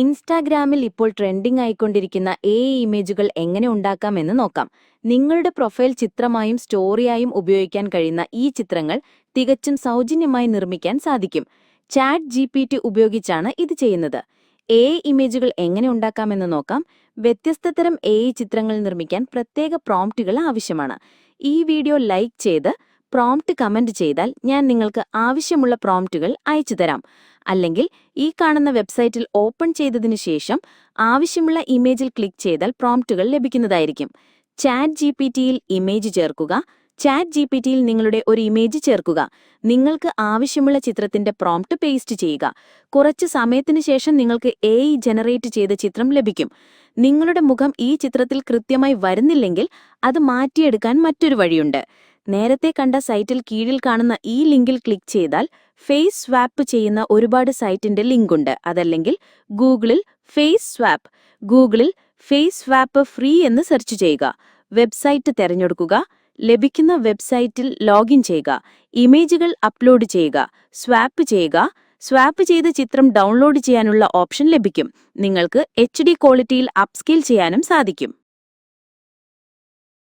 ഇൻസ്റ്റാഗ്രാമിൽ ഇപ്പോൾ trending ആയിക്കൊണ്ടിരിക്കുന്ന A ഇമേജുകൾ എങ്ങനെ ഉണ്ടാക്കാമെന്ന് നോക്കാം. നിങ്ങളുടെ പ്രൊഫൈൽ ചിത്രമായും സ്റ്റോറിയായും ഉപയോഗിക്കാൻ കഴിയുന്ന ഈ ചിത്രങ്ങൾ തികച്ചും സൗജന്യമായി നിർമ്മിക്കാൻ സാധിക്കും. ചാറ്റ് ജി പി ടി ഉപയോഗിച്ചാണ് ഇത് ചെയ്യുന്നത്. എ ഇമേജുകൾ എങ്ങനെ ഉണ്ടാക്കാമെന്ന് നോക്കാം. വ്യത്യസ്ത തരം എ ചിത്രങ്ങൾ നിർമ്മിക്കാൻ പ്രത്യേക പ്രോംപ്റ്റുകൾ ആവശ്യമാണ്. ഈ വീഡിയോ ലൈക്ക് ചെയ്ത് പ്രോംപ്റ്റ് കമന്റ് ചെയ്താൽ ഞാൻ നിങ്ങൾക്ക് ആവശ്യമുള്ള പ്രോംപ്റ്റുകൾ അയച്ചു തരാം. അല്ലെങ്കിൽ ഈ കാണുന്ന വെബ്സൈറ്റിൽ ഓപ്പൺ ചെയ്തതിനു ശേഷം ആവശ്യമുള്ള ഇമേജിൽ ക്ലിക്ക് ചെയ്താൽ പ്രോംപ്റ്റുകൾ ലഭിക്കുന്നതായിരിക്കും. ചാറ്റ് ജി പി ടിയിൽ ഇമേജ് ചേർക്കുക. ചാറ്റ് ജി പി ടിയിൽ നിങ്ങളുടെ ഒരു ഇമേജ് ചേർക്കുക. നിങ്ങൾക്ക് ആവശ്യമുള്ള ചിത്രത്തിന്റെ പ്രോംപ്റ്റ് പേസ്റ്റ് ചെയ്യുക. കുറച്ച് സമയത്തിന് ശേഷം നിങ്ങൾക്ക് എ ജനറേറ്റ് ചെയ്ത ചിത്രം ലഭിക്കും. നിങ്ങളുടെ മുഖം ഈ ചിത്രത്തിൽ കൃത്യമായി വരുന്നില്ലെങ്കിൽ അത് മാറ്റിയെടുക്കാൻ മറ്റൊരു വഴിയുണ്ട്. നേരത്തെ കണ്ട സൈറ്റിൽ കീഴിൽ കാണുന്ന ഈ ലിങ്കിൽ ക്ലിക്ക് ചെയ്താൽ ഫേസ് സ്വാപ്പ് ചെയ്യുന്ന ഒരുപാട് സൈറ്റിന്റെ ലിങ്ക് ഉണ്ട് അതല്ലെങ്കിൽ ഗൂഗിളിൽ ഫേസ് സ്വാപ്പ് ഗൂഗിളിൽ ഫേസ് സ്വാപ്പ് ഫ്രീ എന്ന് സെർച്ച് ചെയ്യുക. വെബ്സൈറ്റ് തിരഞ്ഞെടുക്കുക ലഭിക്കുന്ന വെബ്സൈറ്റിൽ ലോഗിൻ ചെയ്യുക ഇമേജുകൾ അപ്ലോഡ് ചെയ്യുക സ്വാപ്പ് ചെയ്യുക. സ്വാപ്പ് ചെയ്ത ചിത്രം ഡൗൺലോഡ് ചെയ്യാനുള്ള ഓപ്ഷൻ ലഭിക്കും. നിങ്ങൾക്ക് എച്ച് ക്വാളിറ്റിയിൽ അപ്സ്കെയിൽ ചെയ്യാനും സാധിക്കും.